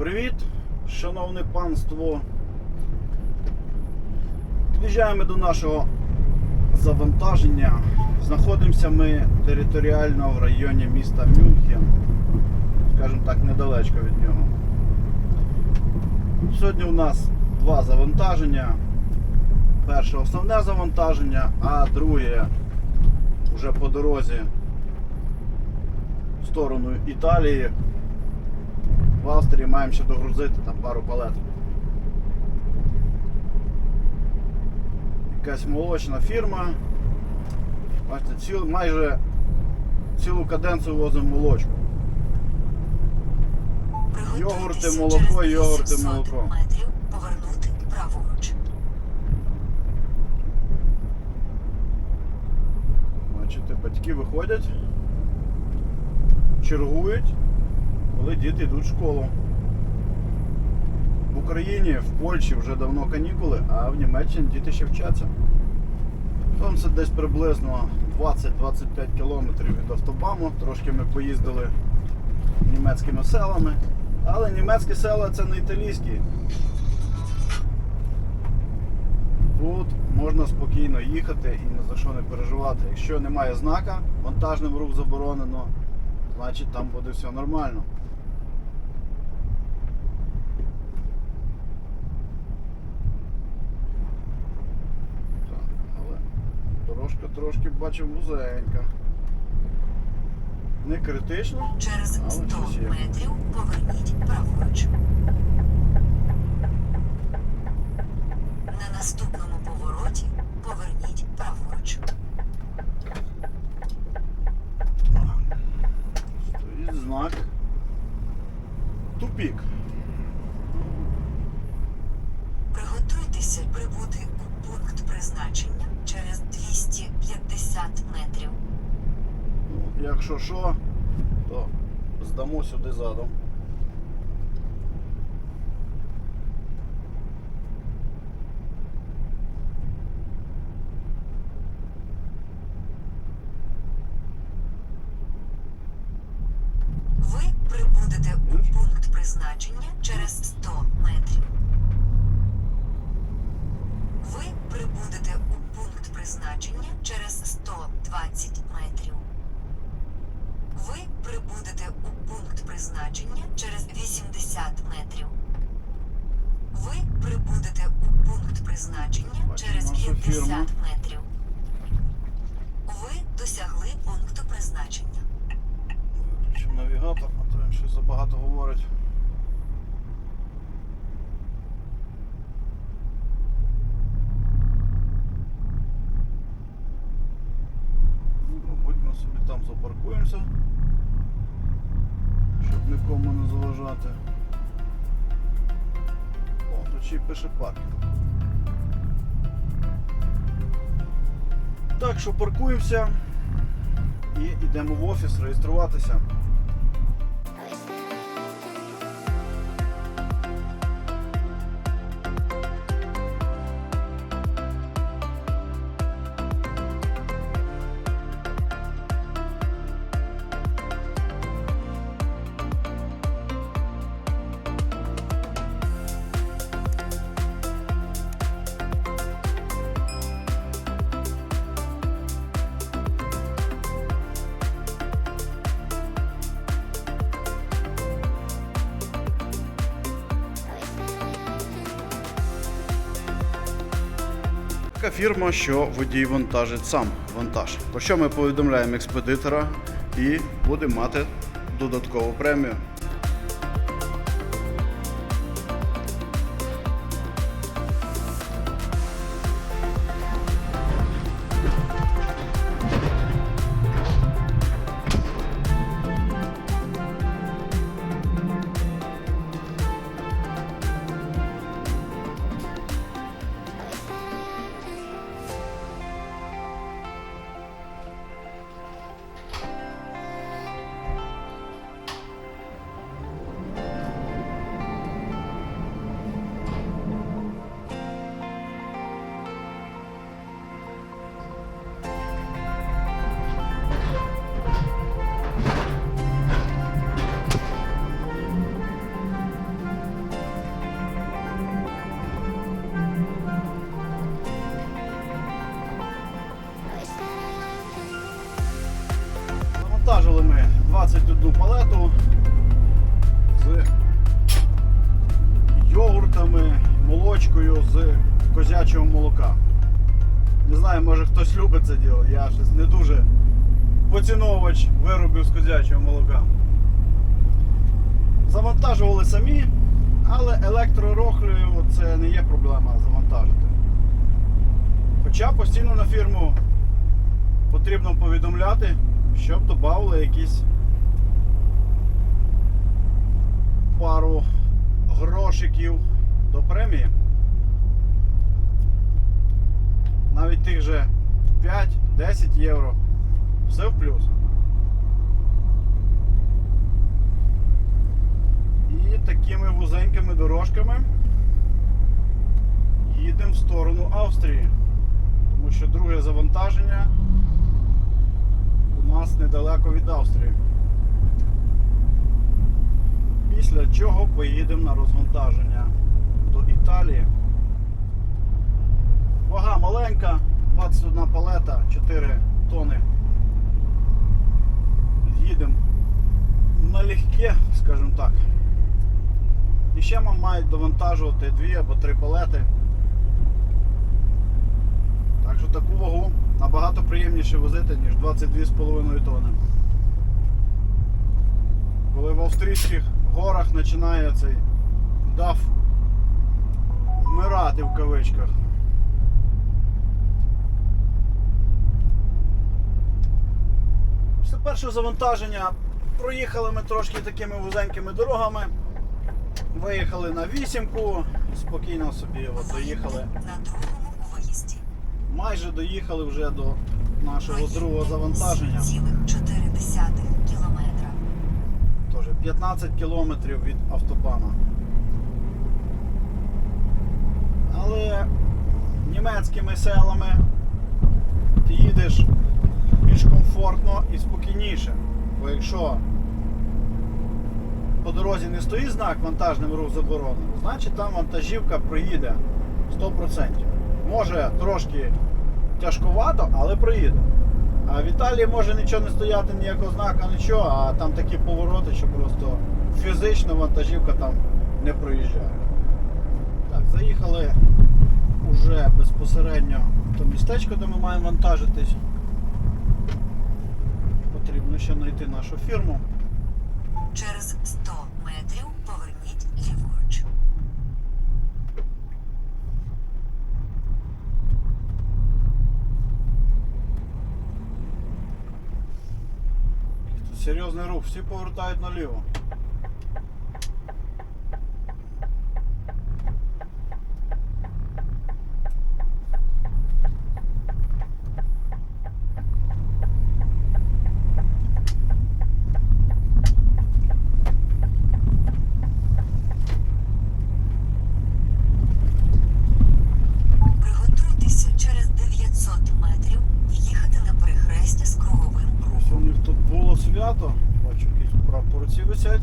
Привіт, шановне панство. Під'їжджаємо до нашого завантаження. Знаходимося ми територіально в районі міста Мюнхен. Скажімо так, недалечко від нього. Сьогодні у нас два завантаження. Перше основне завантаження, а друге вже по дорозі в сторону Італії. В Австрії маємо ще догрузити там пару палет. Якась молочна фірма. Бачите, ціл, майже цілу каденцію возимо молочку. Йогурти, молоко, йогурти, молоко. повернути праворуч. Бачите, батьки виходять, чергують, коли діти йдуть в школу. В Україні, в Польщі вже давно канікули, а в Німеччині діти ще вчаться. Там це десь приблизно 20-25 кілометрів від автобаму. Трошки ми поїздили німецькими селами. Але німецькі села це не італійські. Тут можна спокійно їхати і ні за що не переживати. Якщо немає знака, вантажним рух заборонено, значить там буде все нормально. Так, але дорожка трошки бачу вузенька. Не критично. Через 100 щось метрів поверніть праворуч. На наступному повороті поверніть праворуч. Стоїть знак. Тупік. Якщо що, то здамо сюди задом. Ви прибудете у пункт призначення через 100 метрів. Ви прибудете у пункт призначення через 120 метрів. Ви прибудете у пункт призначення через 80 метрів. Ви прибудете у пункт призначення через 50 метрів. Ви досягли пункту призначення. Виключимо навігатор, а то він щось забагато говорить. Ну, Мабуть, ми собі там запаркуємося, щоб нікому не заважати. О, тут ще й пише паркінг. Так що паркуємося і йдемо в офіс реєструватися. Фірма, що водій вантажить сам вантаж. Про що ми повідомляємо експедитора і будемо мати додаткову премію. Поціновувач виробів з козячого молока. Завантажували самі, але електророхлею це не є проблема завантажити. Хоча постійно на фірму потрібно повідомляти, щоб додали якісь пару грошиків до премії. Навіть тих же 5-10 євро. Все в плюс. І такими вузенькими дорожками їдемо в сторону Австрії. Тому що друге завантаження у нас недалеко від Австрії. Після чого поїдемо на розвантаження до Італії. Вага маленька, 21 палета, 4 тони. Їдемо налегке, скажімо так. І ще нам мають довантажувати дві або три палети. Так що таку вагу набагато приємніше возити, ніж 22,5 тонни. Коли в австрійських горах починає цей даф вмирати в кавичках. Після першого завантаження проїхали ми трошки такими вузенькими дорогами. Виїхали на вісімку, спокійно собі от, доїхали. Майже доїхали вже до нашого другого завантаження. 7,4 кілометра. Теж 15 кілометрів від автобана. Але німецькими селами ти їдеш більш комфортно і спокійніше. Бо якщо по дорозі не стоїть знак вантажним рух заборонено, значить там вантажівка проїде 100%. Може трошки тяжкувато, але проїде. А в Італії може нічого не стояти, ніякого знака, нічого, а там такі повороти, що просто фізично вантажівка там не проїжджає. Так, заїхали уже безпосередньо в то містечко, де ми маємо вантажитись. Потрібно ще знайти нашу фірму. Через 100 метрів поверніть ліворуч. Серйозний рух, всі повертають наліво. Приготуйтеся через 900 метрів в'їхати на перехрестя з круговим рухом. Ось у них тут було свято, бачу, якісь прапорці висять.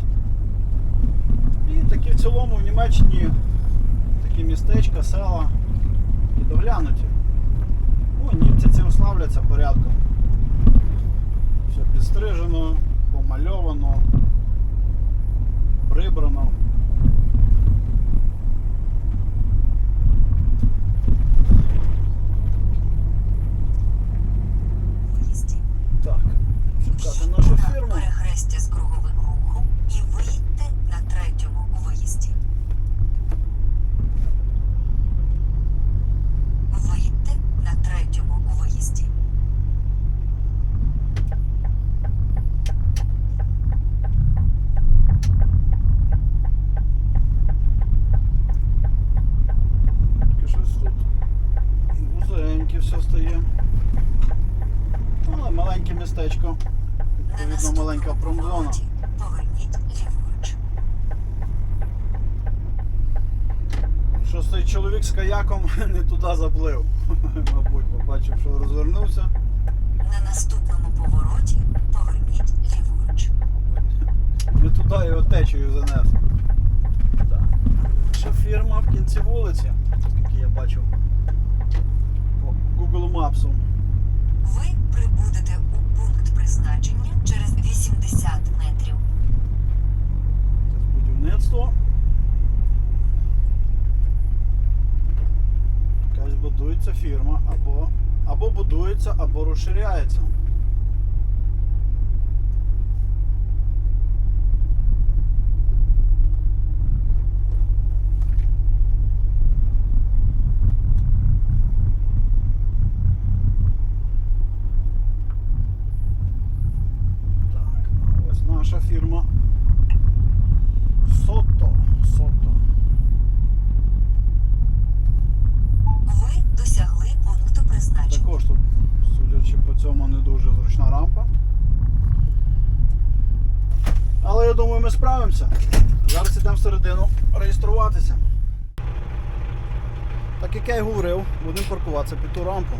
І такі в цілому в Німеччині такі містечка, села і доглянуті. Ну, німці цим славляться порядком. Все підстрижено, помальовано, прибрано. Виїзді. Так, шукати В'їдьте нашу на фірму. перехрестя з круговим рухом і виїдьте на третьому виїзді. Виїдьте на третьому виїзді. Тільки щось тут вузеньке все стає. Ну, але маленьке містечко. На Відповідно, маленька наступному промзона. повороті поверніть ліворуч. Що цей чоловік з каяком не туди заплив. Мабуть, побачив, що розвернувся. На наступному повороті поверніть ліворуч. Не туди його течею занес. Так. Що фірма в кінці вулиці, як я бачив по Google Maps. Ви прибудете у пункт призначення через 80 метрів. Це будівництво. Будується фірма або, або будується, або розширяється. Так, а ось наша фірма. Сото. Сото. Ви досягли пункту призначення. Також тут, судячи по цьому, не дуже зручна рампа. Але я думаю, ми справимося. Зараз йдемо всередину реєструватися. Так як я й говорив, будемо паркуватися під ту рампу.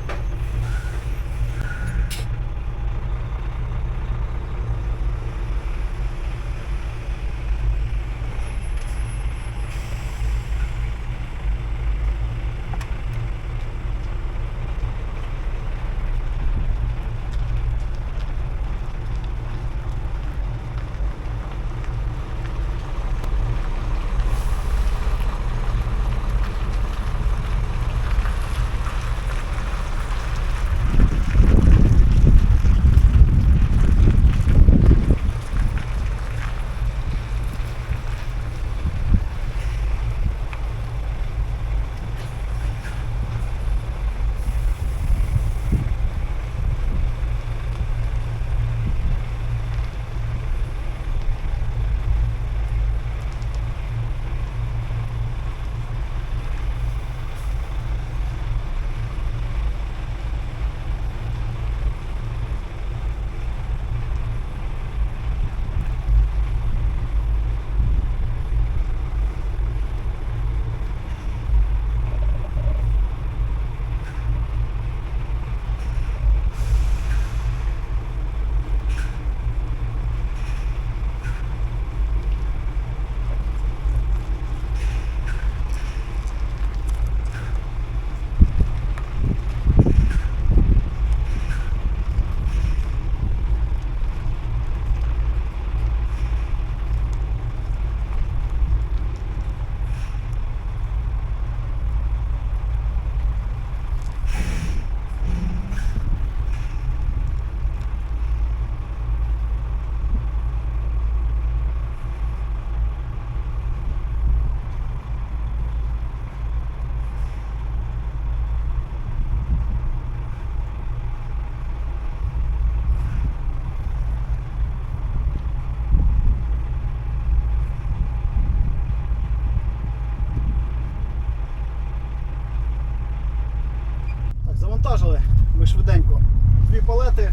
Швиденько дві палети.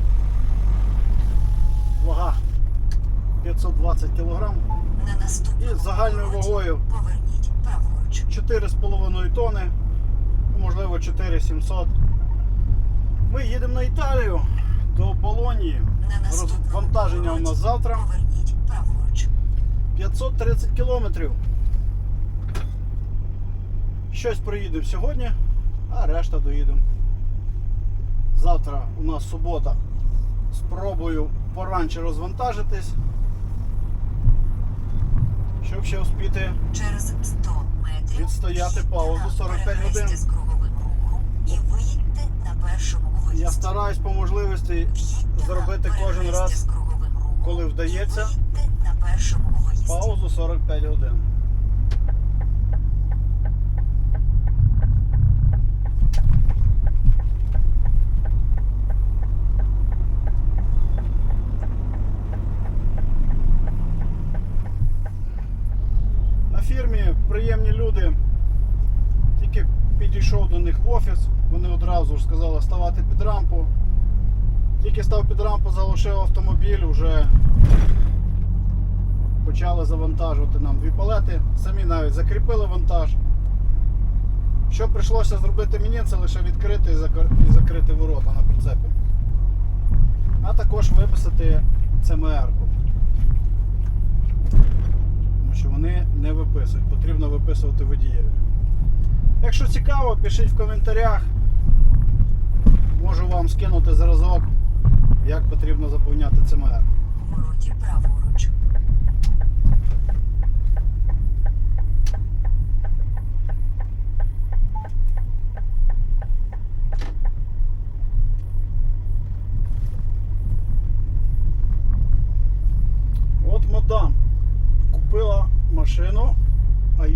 Вага 520 кг. І з загальною вагою 4,5 тони, можливо 4700. Ми їдемо на Італію до Болонії. Розвантаження у нас завтра. 530 кілометрів. Щось проїдемо сьогодні, а решта доїдемо. Завтра у нас субота. Спробую поранче розвантажитись. Щоб ще успіти Через 100 метрів Відстояти паузу 45 годин. і виїдьте на першому виїзді. Я стараюсь по можливості зробити кожен раз коли вдається, на першому паузу 45 годин. На фірмі приємні люди. Тільки підійшов до них в офіс, вони одразу ж сказали ставати під рампу. Тільки став під рампу, залишив автомобіль, вже почали завантажувати нам дві палети. Самі навіть закріпили вантаж. Що прийшлося зробити мені, це лише відкрити і закрити ворота на прицепі. А також виписати ЦМР-ку. Тому що вони не виписують, потрібно виписувати водієві. Якщо цікаво, пишіть в коментарях. Можу вам скинути зразок, як потрібно заповняти ЦМР. Повороті праворуч.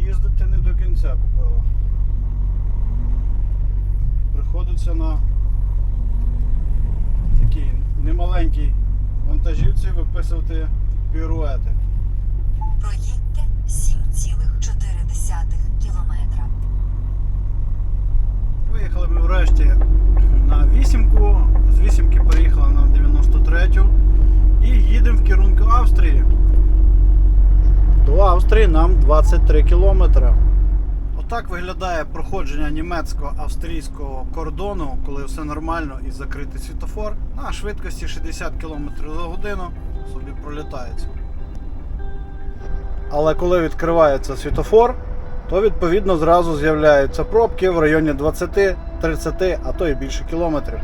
їздити не до кінця купила. Приходиться на такій немаленькій вантажівці виписувати піруети. Проїдьте 7,4 кілометра. Виїхали ми врешті на вісімку, з вісімки переїхали на 93 і їдемо в керунку Австрії. До Австрії нам 23 кілометри. Отак виглядає проходження німецько-австрійського кордону, коли все нормально і закритий світофор. На швидкості 60 км за годину собі пролітається. Але коли відкривається світофор, то відповідно зразу з'являються пробки в районі 20-30, а то і більше кілометрів.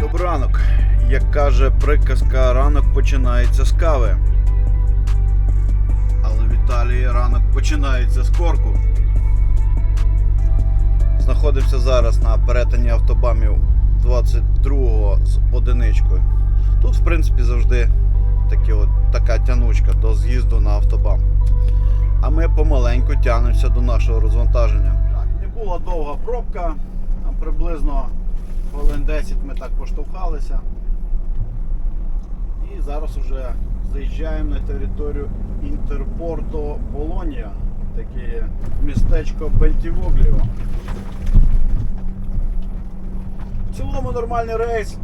Добрий ранок. Як каже приказка, ранок починається з кави. Але в Італії ранок починається з корку. Знаходимося зараз на перетині автобамів 22-го з одиничкою. Тут, в принципі, завжди такі от, така тянучка до з'їзду на автобам. А ми помаленьку тягнемося до нашого розвантаження. Так, не була довга пробка, там приблизно хвилин 10 ми так поштовхалися. І зараз вже заїжджаємо на територію Інтерпорто Болонія, таке містечко Бентівогліо. В цілому нормальний рейс.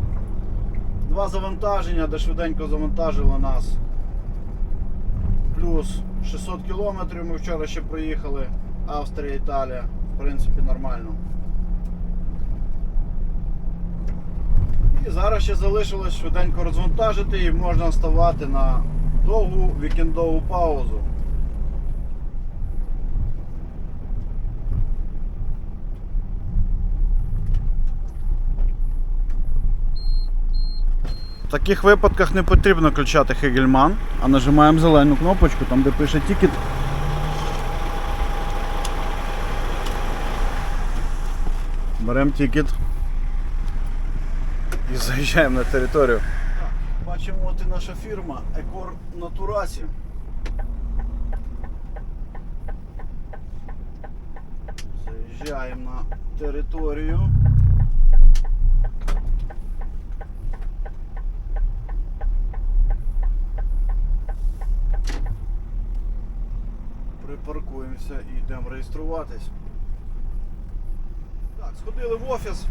Два завантаження, де швиденько завантажило нас. Плюс 600 кілометрів ми вчора ще проїхали. Австрія, Італія. В принципі, нормально. І зараз ще залишилось швиденько розвантажити і можна ставати на довгу вікендову паузу. В таких випадках не потрібно включати Хегельман, а нажимаємо зелену кнопочку, там де пише тікет. Беремо тікет і заїжджаємо на територію. Бачимо, от і наша фірма Екор на Турасі. Заїжджаємо на територію. Припаркуємося і йдемо реєструватись. Так, сходили в офіс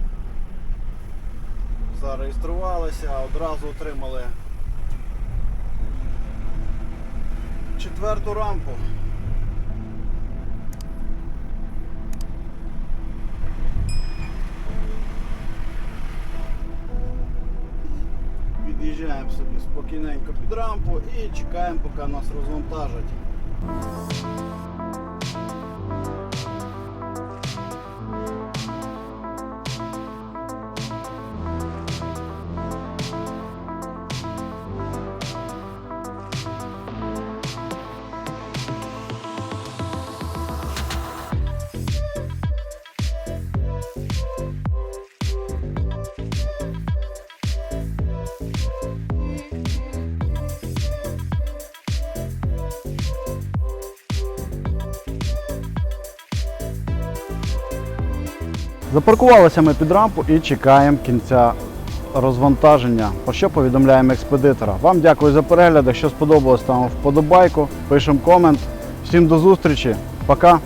зареєструвалися, одразу отримали четверту рампу. Під'їжджаємо собі спокійненько під рампу і чекаємо, поки нас розвантажать. Запаркувалися ми під рампу і чекаємо кінця розвантаження. Про що повідомляємо експедитора. Вам дякую за перегляд. Якщо сподобалось, ставимо вподобайку, пишемо комент. Всім до зустрічі. Пока.